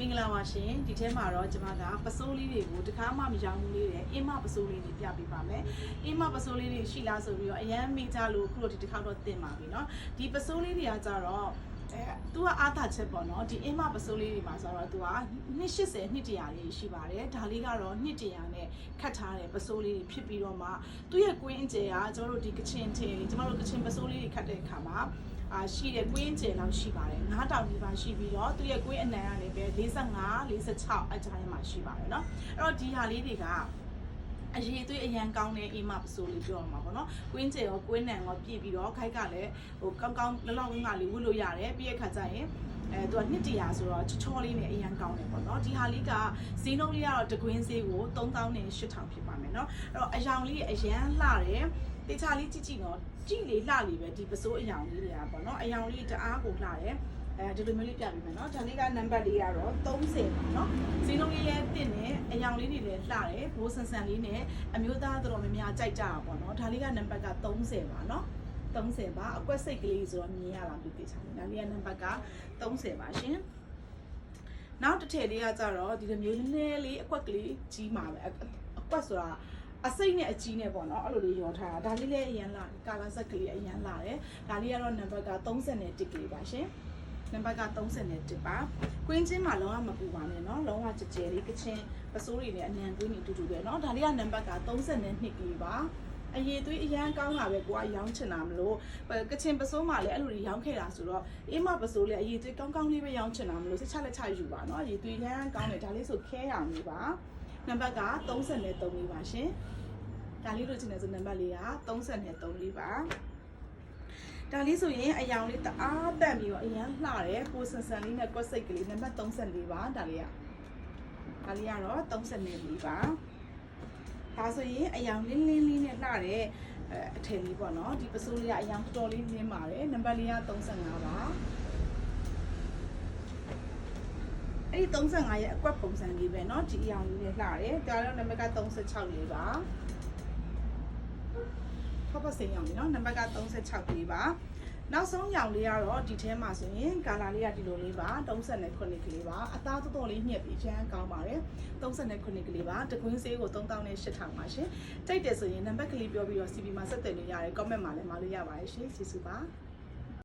မင်္ဂလာပါရှင်ဒီထဲမှာတော့ကျွန်မကပစိုးလေးတွေကိုတခါမှမရောင်းဘူးလေးတယ်အင်းမပစိုးလေးတွေပြပေးပါမယ်အင်းမပစိုးလေးတွေရှိလားဆိုပြီးတော့အရန်မိကြလို့ခုလိုဒီတစ်ခါတော့တင်ပါပြီเนาะဒီပစိုးလေးတွေကကြတော့အဲသူကအားသာချက်ပေါ့နော်ဒီအင်းမပစိုးလေးတွေမှာဆိုတော့သူက280နှစ်တရာလေးရှိပါတယ်ဒါလေးကတော့နှစ်တရာနဲ့ခတ်ထားတဲ့ပစိုးလေးတွေဖြစ်ပြီးတော့မှသူ့ရဲ့ကွင်းအကျယ်ကကျွန်တော်တို့ဒီကချင်ထင်ကျွန်တော်တို့ကချင်ပစိုးလေးတွေခတ်တဲ့အခါမှာ အာရှိတဲ့ကွင်းကျယ်လောက်ရှိပါတယ်9တောင်ဒီပါရှိပြီးတော့သူ့ရဲ့ကွင်းအနံကလည်းပဲ45 46အကြားထဲမှာရှိပါတယ်เนาะအဲ့တော့ဒီဟာလေးတွေကအရေးသွေးအရန်ကောင်းတဲ့အိမ်မပစိုးလေးပြောရမှာပေါ့နော်။ကွင်းကျယ်ရောကွင်းနံရောပြည့်ပြီးတော့ခိုက်ကလည်းဟိုကောင်းကောင်းလောက်လောက်ငါလေးဝတ်လို့ရတယ်ပြီးရခါကျရင်အဲသူကနှစ်တရာဆိုတော့ချောချောလေးနဲ့အရန်ကောင်းတယ်ပေါ့နော်ဒီဟာလေးကဈေးနှုန်းလေးကတော့တကွင်းဈေးကို3000နဲ့8000ဖြစ်ပါမယ်เนาะအဲ့တော့အယောင်လေးအရန်လှတယ် တေချာလေးကြည့်ကြည့်တော့ကြည့်လေလှလေပဲဒီပစိုးအယောင်လေးတွေကပေါ့နော်အယောင်လေးတအားကိုလှတယ်အဲဒီလိုမျိုးလေးပြပေးမယ်เนาะဒါလေးကနံပါတ်လေးကတော့30ပါเนาะဈေးနှုန်းလေးလည်းတင့်တယ်အယောင်လေးတွေလည်းလှတယ်ဘိုးဆန်ဆန်လေးနဲ့အမျိုးသားတော်တော်များများကြိုက်ကြတာပေါ့เนาะဒါလေးကနံပါတ်က30ပါเนาะ30ပါအကွက်စိတ်ကလေးဆိုတော့မြင်ရလားဒီတေချာလေးဒါလေးကနံပါတ်က30ပါရှင်နောက်တစ်ထည်လေးကကြတော့ဒီလိုမျိုးနည်းနည်းလေးအကွက်ကလေးကြီးမှာပဲအအကွက်ဆိုတာ အစိမ့်နဲ့အကြီးနဲ့ပေါ့နော်အဲ့လိုလေးရောထားတာဒါလေးလည်းအရင်လာကာလာဆက်ကလေးအရင်လာတယ်ဒါလေးကတော့နံပါတ်က31ကလေးပါရှင်နံပါတ်က31ပါကွင်းချင်းမှာလုံးဝမပူပါနဲ့เนาะလုံးဝကြကြဲလေးကချင်းပစိုးတွေနဲ့အနံကွင်းတွေအတူတူပဲเนาะဒါလေးကနံပါတ်က32ကလေးပါအရေးသွေးအရန်ကောင်းတာပဲကိုကရောင်းချင်တာမလို့ကချင်ပစိုးမှလည်းအဲ့လိုတွေရောင်းခဲ့တာဆိုတော့အေးမပစိုးလည်းအရေးသွေးကောင်းကောင်းလေးပဲရောင်းချင်တာမလို့စိတ်ချလက်ချယူပါเนาะအရေးသွေးရန်ကောင်းတယ်ဒါလေးဆိုခဲရအောင်လေးပါ နံပါတ်က33လေးပါရှင်ဒါလေးလိုချင်တယ်ဆိုနံပါတ်လေးက33လေးပါဒါလေးဆိုရင်အယောင်လေးတအားတက်ပြီးတော့အရန်လှတယ်ပိုဆန်ဆန်လေးနဲ့ကွက်စိတ်ကလေးနံပါတ်34ပါဒါလေးကဒါလေးကတော့34ပါဒါဆိုရင်အယောင်လင်းလင်းလေးနဲ့လှတယ်အဲအထည်လေးပေါ့နော်ဒီပစိုးလေးကအယောင်တော်တော်လေးလင်းပါတယ်နံပါတ်လေးက35ပါ အဲ့ဒီ35ရဲ့အကွက်ပုံစံလေးပဲเนาะဒီအယောင်လေးနဲ့လှတယ်ဒါတော့နံပါတ်က36လေးပါဖဖစိန်ရောင်လေးเนาะနံပါတ်က36လေးပါနောက်ဆုံးရောင်လေးကတော့ဒီထဲမှာဆိုရင်ကာလာလေးကဒီလိုလေးပါ39ခုနှစ်ကလေးပါအသားတော်တော်လေးညှက်ပြီးချမ်းကောင်းပါတယ်39ခုနှစ်ကလေးပါတကွင်းဆေးကို3000နဲ့8000ပါရှင်ကြိုက်တယ်ဆိုရင်နံပါတ်ကလေးပြောပြီးတော့ CB မှာဆက်သွယ်လို့ရတယ် comment မှာလည်းမလို့ရပါတယ်ရှင်ကျေးဇူးပါ